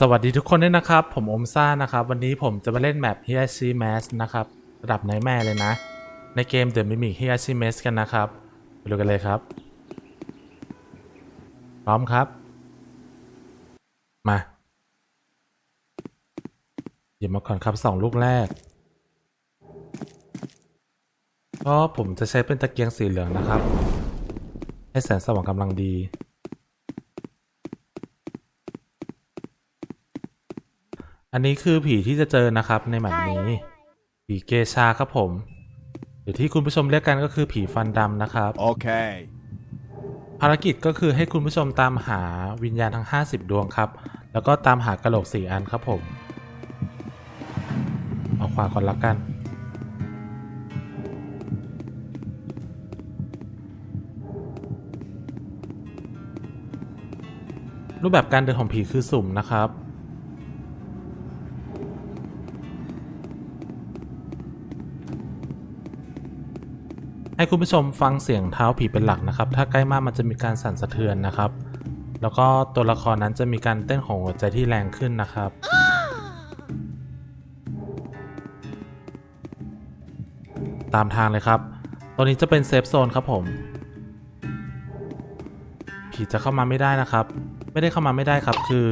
สวัสดีทุกคนด้วยนะครับ ผมอมซ่านะครับ วันนี้ผมจะมาเล่นแมป h i a s h i m a s นะครับระดับไหนแม่เลยนะ ในเกม The Mimic h i a s h i m a s กันนะครับไปดูกันเลยครับ พร้อมครับ มาหยิบมาก่อนครับสองลูกแรกก็ผมจะใช้เป็นตะเกียงสีเหลืองนะครับ ให้แสงสว่างกำลังดี อันนี้คือผีที่จะเจอนะครับในแมปนี้ ผีเกชาครับผม หรือที่คุณผู้ชมเรียกกันก็คือผีฟันดำนะครับ Okay. ภารกิจก็คือให้คุณผู้ชมตามหาวิญญาณทั้ง 50 ดวงครับ แล้วก็ตามหากระโหลก4อันครับผม เอาขวาก่อนละกันรูปแบบการเดินของผีคือสุ่มนะครับ ให้คุณผู้ชมฟังเสียงเท้าผีเป็นหลักนะครับ ถ้าใกล้มากมันจะมีการสั่นสะเทือนนะครับ แล้วก็ตัวละครนั้นจะมีการเต้นของหัวใจที่แรงขึ้นนะครับ ตามทางเลยครับ ตัวนี้จะเป็นเซฟโซนครับผม ผีจะเข้ามาไม่ได้นะครับ ไม่ได้เข้ามาไม่ได้ครับ คือ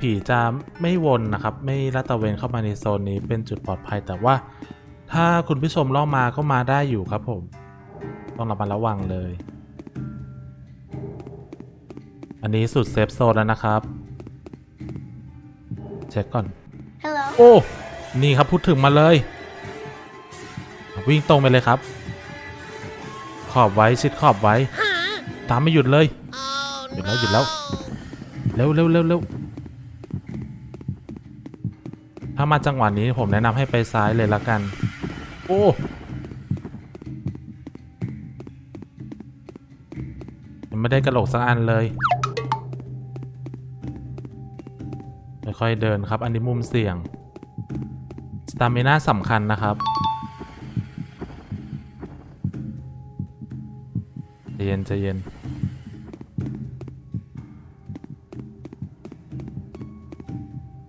ผีจะไม่วนนะครับ ไม่ลาดตะเวนเข้ามาในโซนนี้เป็นจุดปลอดภัยแต่ว่า ถ้าคุณผู้ชมล่อมาก็มาได้อยู่ครับผม ต้องระมัดระวังเลย อันนี้สุดเซฟโซนแล้วนะครับ เช็คก่อน Hello. โอ้ นี่ครับพูดถึงมาเลย วิ่งตรงไปเลยครับ ขอบไว้ชิดขอบไว้ ตามไม่หยุดเลย หยุดแล้วหยุดแล้ว เร็วเร็วเร็วเร็วถ้ามาจังหวะนี้ผมแนะนำให้ไปซ้ายเลยละกัน โอ้ยังไม่ได้กระโหลกสักอันเลย ค่อยๆเดินครับ อันนี้มุมเสี่ยง สตามิน่าสำคัญนะครับใจเย็นใจเย็น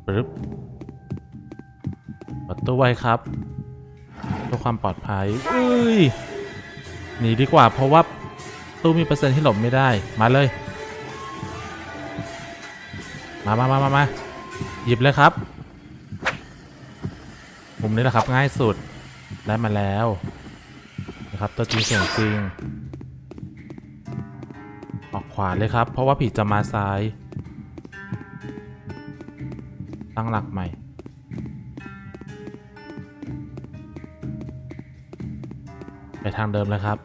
ปึ๊บประตูไว้ครับ พื่อความปลอดภัยอุ้ยหนีดีกว่าเพราะว่าตู้มีเปอร์เซ็นต์ที่หลบไม่ได้มาเลย มามามามามาหยิบเลยครับมุมนี้แหละครับง่ายสุดได้มาแล้วนะครับตัวจริงเสียงจริง ออกขวาเลยครับ เพราะว่าผีจะมาซ้าย ตั้งหลักใหม่ ไปทางเดิมเลยครับ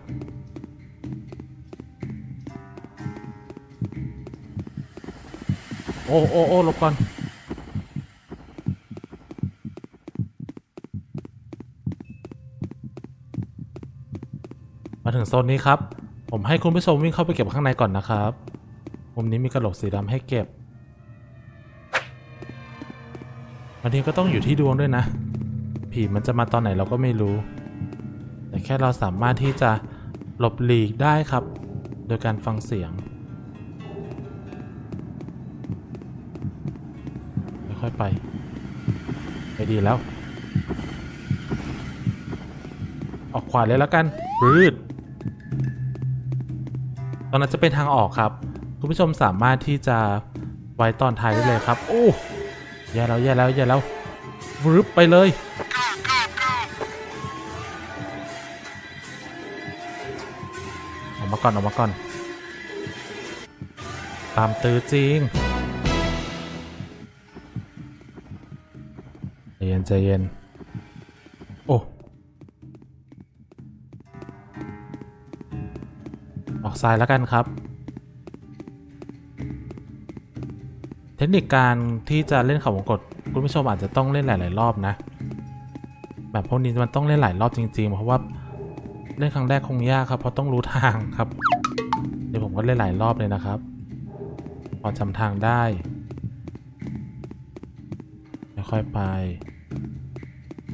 โอ้โอ้โอ้หลบก่อน มาถึงโซนนี้ครับ ผมให้คุณผู้ชมวิ่งเข้าไปเก็บข้างในก่อนนะครับ มุมนี้มีกระโหลกสีดำให้เก็บ อันนี้ก็ต้องอยู่ที่ดวงด้วยนะ ผีมันจะมาตอนไหนเราก็ไม่รู้ แค่เราสามารถที่จะหลบหลีกได้ครับ โดยการฟังเสียง ค่อยๆไป ไปดีแล้ว ออกขวาเลยแล้วกันรืดตอนนั้นจะเป็นทางออกครับ คุณผู้ชมสามารถที่จะไว้ตอนท้ายได้เลยครับ โอ้แย่แล้วแย่แล้วแย่แล้ววรึบไปเลย ออกมาก่อนออกมาก่อน ตามตื้อจริงใจเย็นใจเย็น โอ้ออกซ้ายแล้วกันครับ เทคนิคการที่จะเล่นเขาวงกตคุณผู้ชมอาจจะต้องเล่นหลาย ๆ รอบนะ แบบพวกนี้มันต้องเล่นหลายรอบจริง ๆ เพราะว่า เล่นครั้งแรกคงยากครับ เพราะต้องรู้ทางครับ เดี๋ยวผมก็เล่นหลายรอบเลยนะครับ พอจำทางได้ค่อยๆไป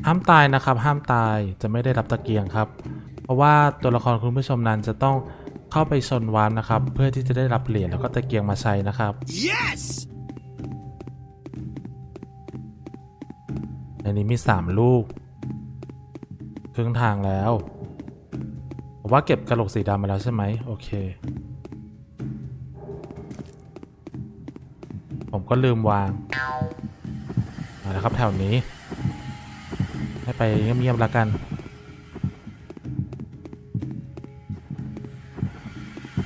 ห้ามตายนะครับ ห้ามตายจะไม่ได้รับตะเกียงครับ เพราะว่าตัวละครคุณผู้ชมนั้นจะต้องเข้าไปชนวานนะครับ เพื่อที่จะได้รับเหรียญแล้วก็ตะเกียงมาใช้นะครับ Yes! ในนี้มีสามลูก ครึ่งทางแล้วผม ว่าเก็บกระโหลกสีดำมาแล้วใช่ไหมโอเค ผมก็ลืมวางมาแล้วครับแถวนี้ ให้ไปเงียบๆแล้วกัน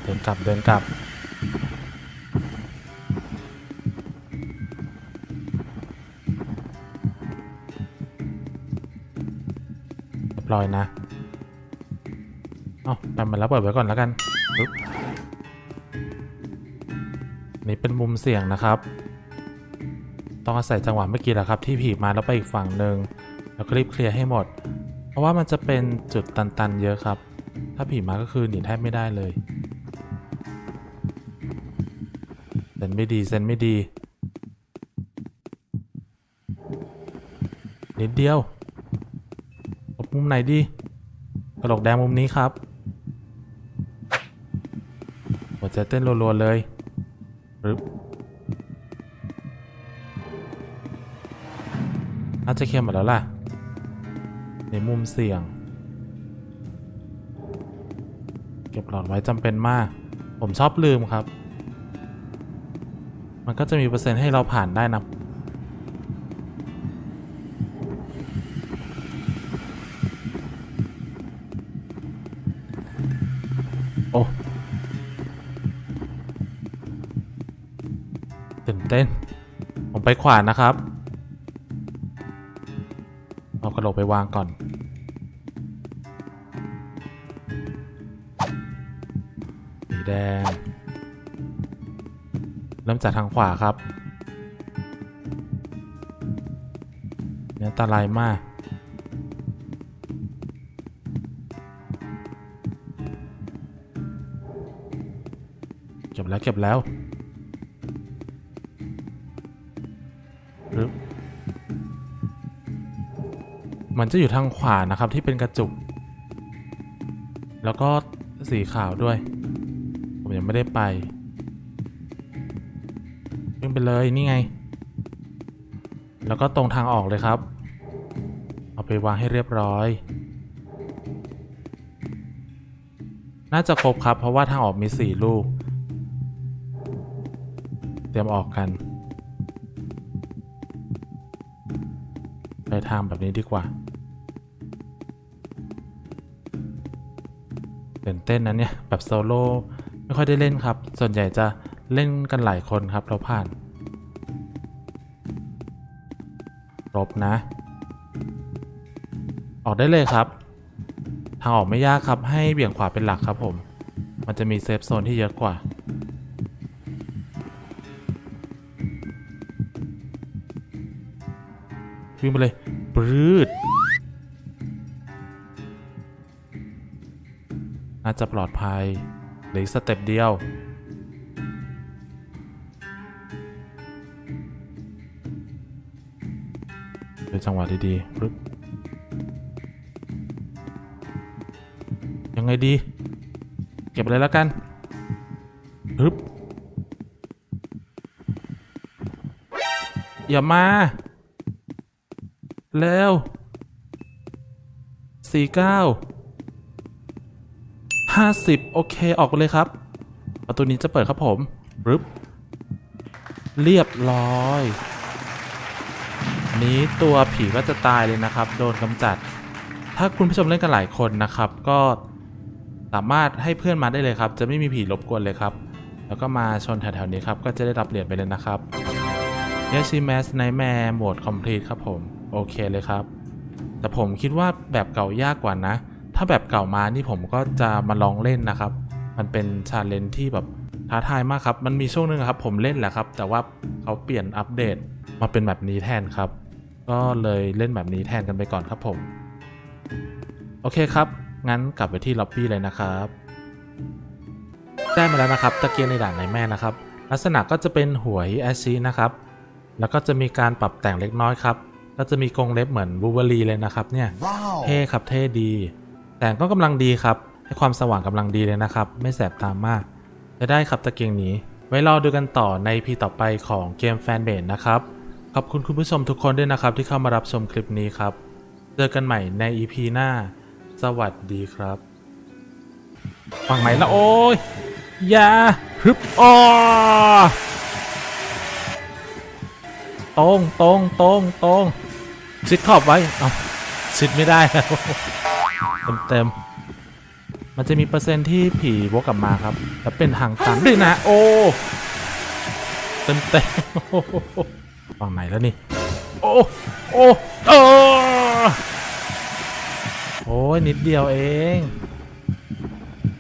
เดินกลับเดินกลับเรียบร้อยนะ เอาไปมาแล้วเปิดไว้ก่อนแล้วกันนี่เป็นมุมเสี่ยงนะครับ ต้องอาศัยจังหวะเมื่อกี้แหละครับ ที่ผีมาแล้วไปอีกฝั่งหนึ่งแล้วก็รีบเคลียร์ให้หมด เพราะว่ามันจะเป็นจุดตันๆ เยอะครับ ถ้าผีมาก็คือหนีแทบไม่ได้เลยเซนไม่ดีเซนไม่ดี นิดเดียวกดมุมไหนดีกระโหลกแดงมุมนี้ครับ หัวใจเต้นรัวๆเลยปึ๊บน่าจะเคลียร์หมดแล้วล่ะ ในมุมเสี่ยง เก็บหลอดไว้จำเป็นมาก ผมชอบลืมครับ มันก็จะมีเปอร์เซ็นต์ให้เราผ่านได้นะโอ้ เต้น ผมไปขวานะครับ เอากระโหลกไปวางก่อน สีแดง เริ่มจากทางขวาครับเนี่ยอันตรายมากเก็บแล้วเก็บแล้ว มันจะอยู่ทางขวานะครับที่เป็นกระจุก แล้วก็สีขาวด้วย ผมยังไม่ได้ไปวิ่งไปเลยนี่ไง แล้วก็ตรงทางออกเลยครับ เอาไปวางให้เรียบร้อย น่าจะครบครับ เพราะว่าทางออกมีสี่ลูก เตรียมออกกันไปทางแบบนี้ดีกว่า ตื่นเต้นนะเนี่ย แบบโซโล่ไม่ค่อยได้เล่นครับ ส่วนใหญ่จะเล่นกันหลายคนครับเราผ่านรบนะ ออกได้เลยครับ ทางออกไม่ยากครับ ให้เบี่ยงขวาเป็นหลักครับผม มันจะมีเซฟโซนที่เยอะกว่า วิ่งไปเลย ปรืด น่าจะปลอดภัยหลือสเต็ปเดียวดูจังหวะดีๆปึ๊บยังไงดี เก็บเลยแล้วกันปึ๊บอย่ามาเร็วสี่เก้า ห้าสิบโอเค ออกไปเลยครับ ประตูนี้จะเปิดครับผมรึบเรียบร้อยนนี้ตัวผีก็จะตายเลยนะครับ โดนกำจัด ถ้าคุณผู้ชมเล่นกันหลายคนนะครับ ก็สามารถให้เพื่อนมาได้เลยครับ จะไม่มีผีรบกวนเลยครับ แล้วก็มาชนแถวๆนี้ครับ ก็จะได้รับเหรียญไปเลยนะครับยาชิแมสไนแมร์โหมดคอมพลีทครับผม โอเคเลยครับ แต่ผมคิดว่าแบบเก่ายากกว่านะ ถ้าแบบเก่ามานี่ผมก็จะมาลองเล่นนะครับ มันเป็นชาเลนจ์ที่แบบท้าทายมากครับ มันมีช่วงหนึงครับผมเล่นแหละครับ แต่ว่าเขาเปลี่ยนอัปเดตมาเป็นแบบนี้แทนครับ ก็เลยเล่นแบบนี้แทนกันไปก่อนครับผม โอเคครับ งั้นกลับไปที่ล็อบบี้เลยนะครับ ได้มาแล้วนะครับ ตะเกียงในด่านในแม่นะครับ ลักษณะก็จะเป็นหัวฮิอาชินะครับ แล้วก็จะมีการปรับแต่งเล็กน้อยครับ ก็จะมีกรงเล็บเหมือนบูเบอรีเลยนะครับเนี่ย Wow. เท่ครับเท่ดี แต่ก็กำลังดีครับ ให้ความสว่างกำลังดีเลยนะครับ ไม่แสบตามมาก จะได้ครับตะเกียงนี้ไว้รอดูกันต่อในพีต่อไปของเกมแฟนเบนนะครับ ขอบคุณคุณผู้ชมทุกคนด้วยนะครับ ที่เข้ามารับชมคลิปนี้ครับ เจอกันใหม่ใน EP หน้า สวัสดีครับฝั่งไหนละโอ้ยอย่าฮึบอ้อตรงตรงตรงตรงชิดขอบไว้เอาชิดไม่ได้เต็ม เต็มๆมันจะมีเปอร์เซ็นต์ที่ผีวกกลับมาครับแล้วเป็นทางตันด้วยนะ โอ้เต็มเต็มฝั่งไหนแล้วนี่ โอ้โอ้โอ้โอ้ยนิดเดียวเอง